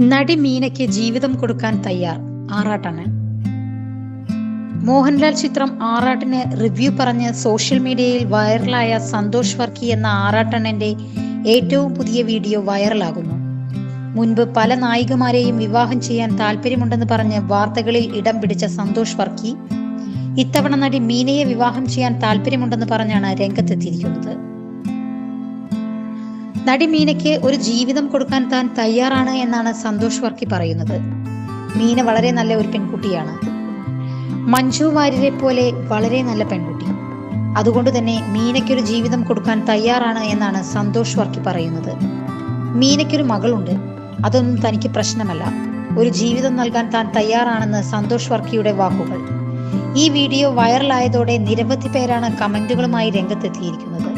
നടി മീനയ്ക്ക് ജീവിതം കൊടുക്കാൻ തയ്യാർ. ആറാട്ടാണ്. മോഹൻലാൽ ചിത്രം ആറാട്ടിന് റിവ്യൂ പറഞ്ഞ് സോഷ്യൽ മീഡിയയിൽ വൈറലായ സന്തോഷ് വർക്കി എന്ന ആറാട്ടണ്ണന്റെ ഏറ്റവും പുതിയ വീഡിയോ വൈറലാകുന്നു. മുൻപ് പല നായികമാരെയും വിവാഹം ചെയ്യാൻ താല്പര്യമുണ്ടെന്ന് പറഞ്ഞ് വാർത്തകളിൽ ഇടം പിടിച്ച സന്തോഷ് വർക്കി ഇത്തവണ നടി മീനയെ വിവാഹം ചെയ്യാൻ താല്പര്യമുണ്ടെന്ന് പറഞ്ഞാണ് രംഗത്തെത്തിയിരിക്കുന്നത്. നടി മീനയ്ക്ക് ഒരു ജീവിതം കൊടുക്കാൻ താൻ തയ്യാറാണ് എന്നാണ് സന്തോഷ് വർക്കി പറയുന്നത്. മീന വളരെ നല്ല ഒരു പെൺകുട്ടിയാണ്. മഞ്ജു വാര്യരെ പോലെ വളരെ നല്ല പെൺകുട്ടി. അതുകൊണ്ട് തന്നെ മീനയ്ക്കൊരു ജീവിതം കൊടുക്കാൻ തയ്യാറാണ് എന്നാണ് സന്തോഷ് വർക്കി പറയുന്നത്. മീനയ്ക്കൊരു മകളുണ്ട്. അതൊന്നും തനിക്ക് പ്രശ്നമല്ല. ഒരു ജീവിതം നൽകാൻ താൻ തയ്യാറാണെന്ന് സന്തോഷ് വർക്കിയുടെ വാക്കുകൾ. ഈ വീഡിയോ വൈറലായതോടെ നിരവധി പേരാണ് കമന്റുകളുമായി രംഗത്തെത്തിയിരിക്കുന്നത്.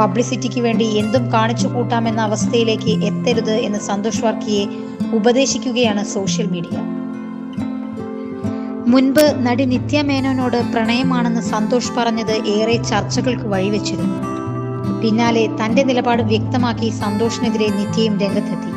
പബ്ലിസിറ്റിക്ക് വേണ്ടി എന്തും കാണിച്ചു കൂട്ടാമെന്ന അവസ്ഥയിലേക്ക് എത്തരുത് എന്ന് സന്തോഷ് വർക്കിയെ ഉപദേശിക്കുകയാണ് സോഷ്യൽ മീഡിയ. മുൻപ് നടി നിത്യ മേനോനോട് പ്രണയമാണെന്ന് സന്തോഷ് പറഞ്ഞത് ഏറെ ചർച്ചകൾക്ക് വഴിവെച്ചിരുന്നു. പിന്നാലെ തന്റെ നിലപാട് വ്യക്തമാക്കി സന്തോഷിനെതിരെ നിത്യയും രംഗത്തെത്തി.